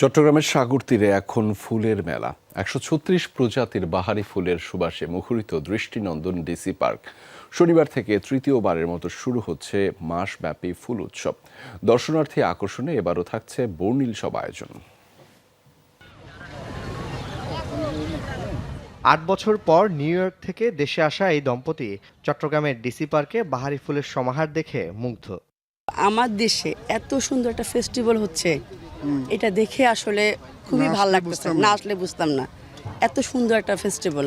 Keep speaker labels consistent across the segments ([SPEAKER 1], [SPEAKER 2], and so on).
[SPEAKER 1] চট্টগ্রামের সাগর তীরে এখন ফুলের মেলা। একশো ছত্রিশ প্রজাতির বাহারি ফুলের সুবাসে মুখরিত দৃষ্টিনন্দন ডিসি পার্ক। শনিবার থেকে তৃতীয়বারের মতো শুরু হচ্ছে মাসব্যাপী ফুল উৎসব। দর্শনার্থী আকর্ষণে এবারও থাকছে বর্ণিল সব আয়োজন।
[SPEAKER 2] আট বছর পর নিউ ইয়র্ক থেকে দেশে আসা এই দম্পতি চট্টগ্রামের ডিসি পার্কে বাহারি ফুলের সমাহার দেখে মুগ্ধ।
[SPEAKER 3] আমার দেশে এত সুন্দর একটা ফেস্টিভ্যাল হচ্ছে। এটা দেখে আসলে খুবই ভালো লাগতেছে। না। আসলে বুঝতাম না। এত সুন্দর একটা ফেস্টিভ্যাল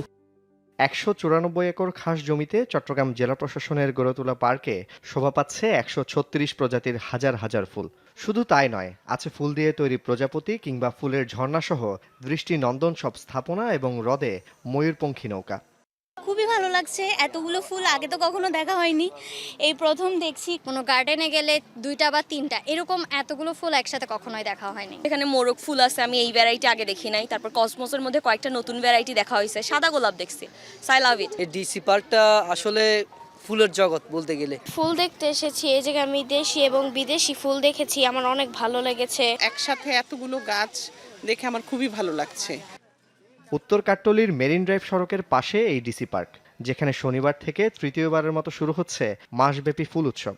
[SPEAKER 2] একশো চুরানব্বই একর খাস জমিতে চট্টগ্রাম জেলা প্রশাসনের গড়ে তোলা পার্কে শোভা পাচ্ছে একশো ছত্রিশ প্রজাতির হাজার হাজার ফুল। শুধু তাই নয় আছে ফুল দিয়ে তৈরি প্রজাপতি কিংবা ফুলের ঝর্ণাসহ দৃষ্টি নন্দন সব স্থাপনা এবং হ্রদে ময়ূরপঙ্খী নৌকা।
[SPEAKER 4] লাগছে এতগুলো ফুল আগে তো কখনো দেখা হয়নি। এই প্রথম দেখছি কোনো গার্ডেনে গেলে দুইটা বা তিনটা এরকম এতগুলো ফুল একসাথে কখনোই দেখা হয়নি।
[SPEAKER 5] এখানে মোরগ ফুল আছে আমি এই ভ্যারাইটি আগে দেখি নাই। তারপর কসমোসের মধ্যে কয়েকটা নতুন ভ্যারাইটি দেখা হয়েছে সাদা গোলাপ দেখছি। সাই লাভ ইট
[SPEAKER 6] এই ডিসি পার্কটা আসলে ফুলের জগৎ বলতে গেলে।
[SPEAKER 4] ফুল দেখতে এসেছি এই জায়গায় আমি দেশি এবং বিদেশি ফুল দেখেছি আমার অনেক ভালো লেগেছে।
[SPEAKER 7] একসাথে এতগুলো গাছ দেখে আমার খুবই ভালো লাগছে।
[SPEAKER 2] উত্তর কাট্টলির মেরিন ড্রাইভ সড়কের পাশে এই ডিসি পার্ক যেখানে শনিবার থেকে তৃতীয়বারের মতো শুরু হচ্ছে মাসব্যাপী ফুল উৎসব।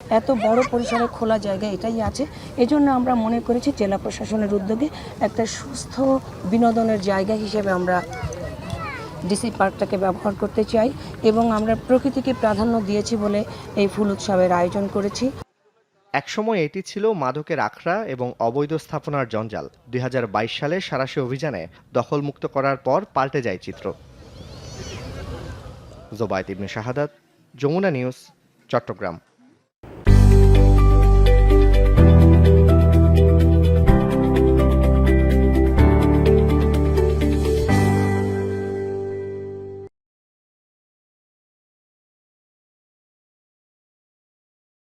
[SPEAKER 8] এত বড় পরিসরে খোলা জায়গা এটাই আছে। এজন্য আমরা মনে করেছি জেলা প্রশাসনের উদ্যোগে একটা সুস্থ বিনোদনের জায়গা হিসেবে আমরা ডিসি পার্কটাকে ব্যবহার করতে চাই এবং আমরা প্রকৃতিকে প্রাধান্য দিয়েছি বলে এই ফুল উৎসবের আয়োজন করেছি।
[SPEAKER 2] একসময় এটি ছিল মাদকের আখড়া এবং অবৈধ স্থাপনার জঞ্জাল। দুই হাজার বাইশ সালে সারাশি অভিযানে দখলমুক্ত করার পর পাল্টে যায় চিত্র। জোবায়ত ইবনে শাহাদাত যমুনা নিউজ চট্টগ্রাম।